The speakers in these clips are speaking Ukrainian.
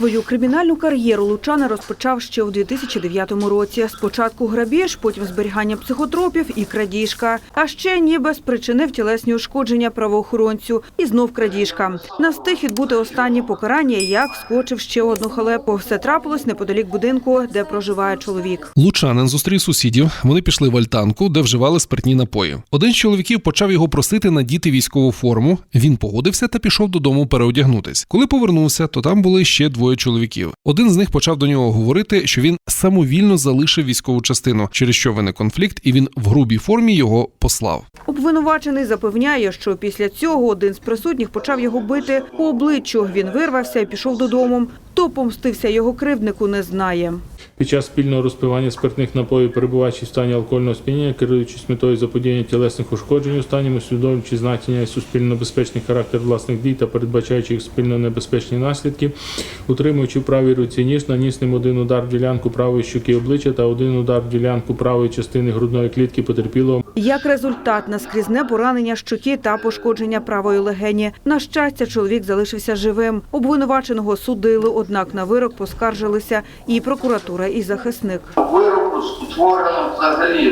Свою кримінальну кар'єру Лучана розпочав ще у 2009 році. Спочатку грабіж, потім зберігання психотропів і крадіжка. А ще ніби спричинив тілесні ушкодження правоохоронцю. І знов крадіжка. Не відбути останнє покарання, як вскочив ще одну халепу. Все трапилось неподалік будинку, де проживає чоловік. Лучанин зустрів сусідів. Вони пішли в альтанку, де вживали спиртні напої. Один з чоловіків почав його просити надіти військову форму. Він погодився та пішов додому переодягнутись. Коли повернувся, то там були ще двоє чоловіків. Один з них почав до нього говорити, що він самовільно залишив військову частину, через що виник конфлікт, і він в грубій формі його послав. Обвинувачений запевняє, що після цього один з присутніх почав його бити по обличчю. Він вирвався і пішов додому. Хто помстився його кривднику, не знає. Під час спільного розпивання спиртних напоїв, перебуваючи в стані алкогольного сп'яніння, керуючись метою заподіяння тілесних ушкоджень у стані, усвідомлюючи значення і суспільно небезпечний характер власних дій та передбачаючи їх спільно небезпечні наслідки, утримуючи в правій руці ніж, наніс ним один удар в ділянку правої щоки обличчя та один удар в ділянку правої частини грудної клітки потерпілого. Як результат, наскрізне поранення щоки та пошкодження правої легені. На щастя, чоловік залишився живим. Обвинуваченого судили, однак на вирок поскаржилися і прокуратура, і захисник. вироку створено взагалі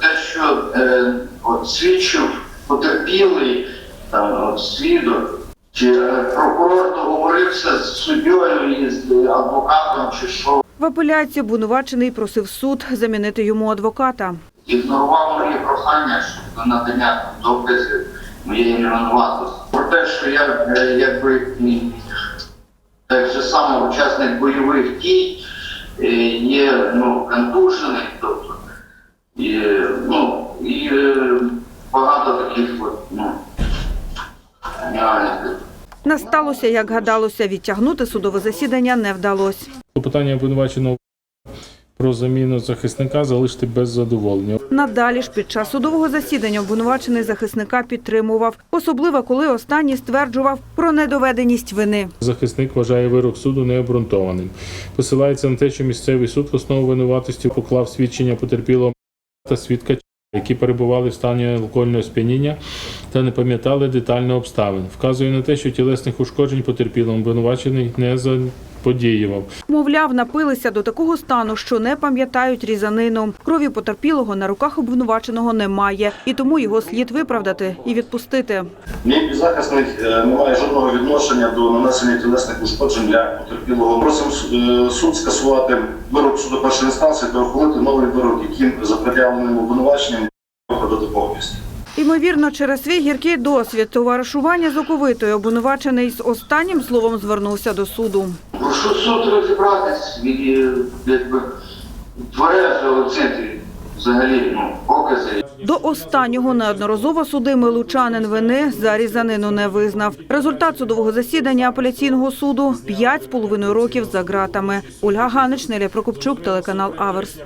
те, що е, от свідчив потерпілий там от, свідок, чи е, прокурор договорився з суддєю і з адвокатом, чи що В апеляції обвинувачений просив суд замінити йому адвоката. ігнорував мої прохання щодо надання доказів моєї невинуватості. Про те, що я е, якби так же само учасник бойових дій е, є ну, контужений, тобто і, е, ну, і е, багато таких от, ну. Не сталося, як гадалося, відтягнути судове засідання не вдалося. Питання обвинуваченого про заміну захисника залишити без задоволення. Надалі ж під час судового засідання обвинувачений захисника підтримував, особливо коли останній стверджував про недоведеність вини. Захисник вважає вирок суду необґрунтованим. Посилається на те, що місцевий суд в основу винуватості поклав свідчення потерпілого та свідка, які перебували в стані алкогольного сп'яніння та не пам'ятали детально обставин. Вказує на те, що тілесних ушкоджень потерпілому обвинувачений не заподіював. Мовляв, напилися до такого стану, що не пам'ятають різанину. Крові потерпілого на руках обвинуваченого немає, і тому його слід виправдати і відпустити. Мій підзахисник е, не має жодного відношення до нанесення тілесних ушкоджень для потерпілого. Просимо е, суд скасувати вирок суду першої інстанції та ухвалити новий вирок, яким за пред'явленим обвинуваченням виправдати повністю. Ймовірно, через свій гіркий досвід товаришування з оковитою обвинувачений з останнім словом звернувся до суду. Прошу суд розібратись е, якби тверезо оцінити взагалі ну, покази. До останнього неодноразово судимий лучанин вини за різанину не визнав. Результат судового засідання апеляційного суду – 5,5 років за ґратами. Ольга Ганич, Неля Прокопчук, телеканал Аверс.